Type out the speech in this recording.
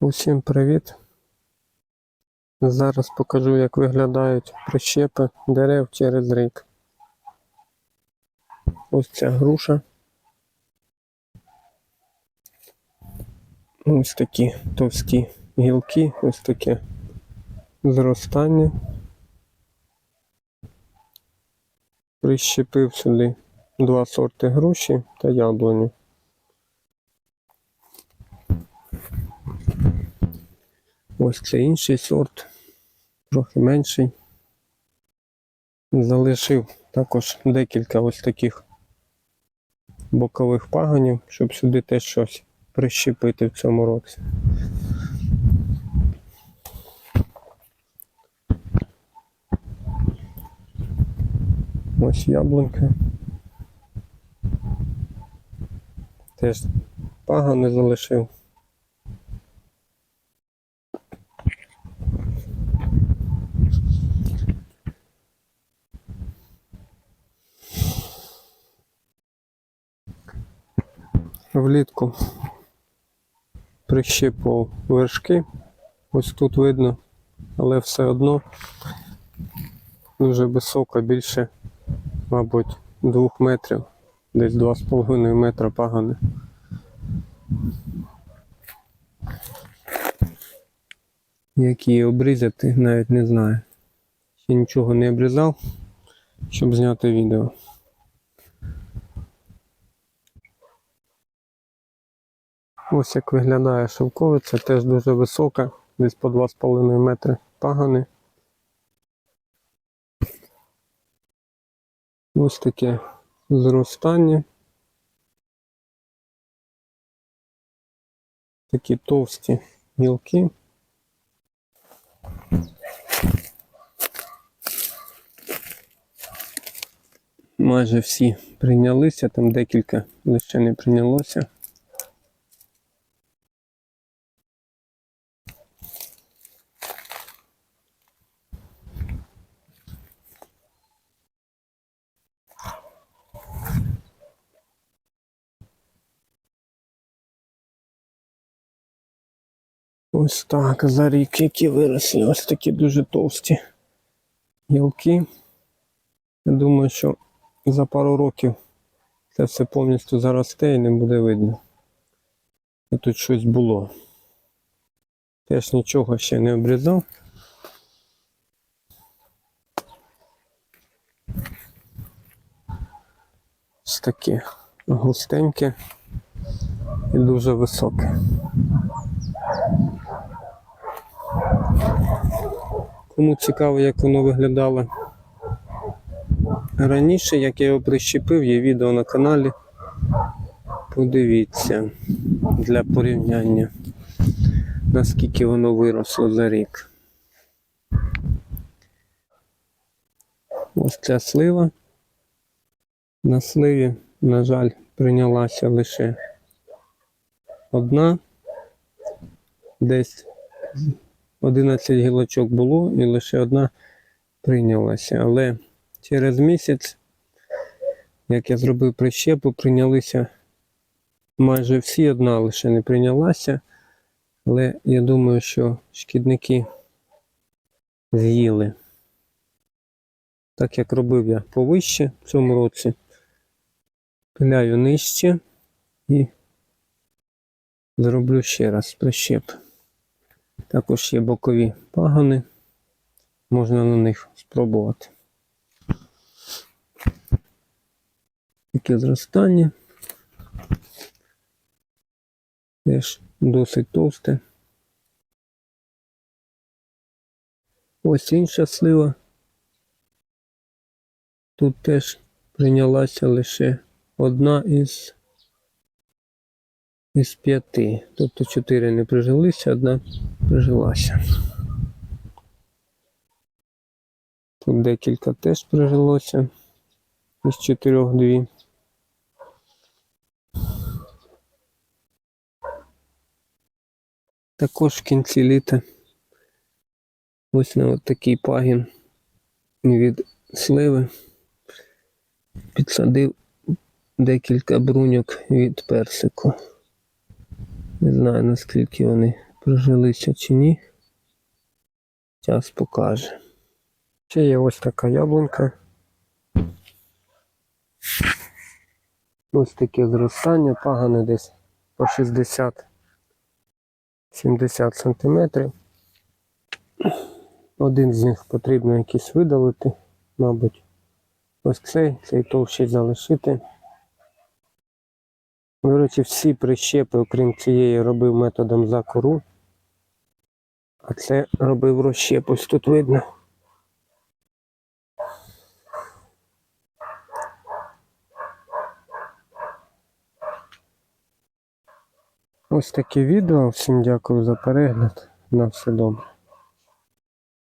Усім привіт! Зараз покажу, як виглядають прищепи дерев через рік. Ось ця груша. Ось такі товсті гілки, ось таке зростання. Прищепив сюди два сорти груші та яблуню. Ось це інший сорт, трохи менший. Залишив також декілька ось таких бокових пагонів, щоб сюди теж щось прищепити в цьому році. Ось яблунька. Теж пагони залишив. Влітку прищипував вершки. Ось тут видно, але все одно дуже високо, більше, мабуть, двох метрів, десь два з половиною метра пагани. Як її обрізати, навіть не знаю. Ще нічого не обрізав, щоб зняти відео. Ось як виглядає шовковиця, теж дуже висока, десь по 2,5 метри пагани. Ось таке зростання. Такі товсті гілки. Майже всі прийнялися, там декілька лише не прийнялося. Ось так за рік, які виросли, ось такі дуже товсті гілки. Я думаю, що за пару років це все повністю заросте і не буде видно. А тут щось було. Теж нічого ще не обрізав. Ось таке густеньке і дуже високе. Кому цікаво, як воно виглядало раніше, як я його прищепив, є відео на каналі. Подивіться для порівняння, наскільки воно виросло за рік. Ось ця слива. На сливі, на жаль, прийнялася лише одна. Десь 11 гілочок було і лише одна прийнялася. Але через місяць, як я зробив прищепу, прийнялися майже всі, одна лише не прийнялася. Але я думаю, що шкідники з'їли. Так як робив я повище в цьому році, пиляю нижче і зроблю ще раз прищеп. Також є бокові пагони, можна на них спробувати. Таке зростання. Теж досить товсте. Ось інша слива. Тут теж прийнялася лише одна із із п'яти. Тобто чотири не прижилися, одна прижилася. Тут декілька теж прижилося. Із чотирьох дві. Також в кінці літа ось на от такий пагін від сливи підсадив декілька бруньок від персику. Не знаю наскільки вони прижилися чи ні. Час покаже. Ще є ось така яблунька. Ось таке зростання, пагани десь по 60-70 сантиметрів. Один з них потрібно якийсь видалити, мабуть. Ось цей, цей товщий залишити. Речі, всі прищепи, окрім цієї, робив методом за кору. А це робив розщеп, ось тут видно. Ось таке відео. Всім дякую за перегляд. На все добре.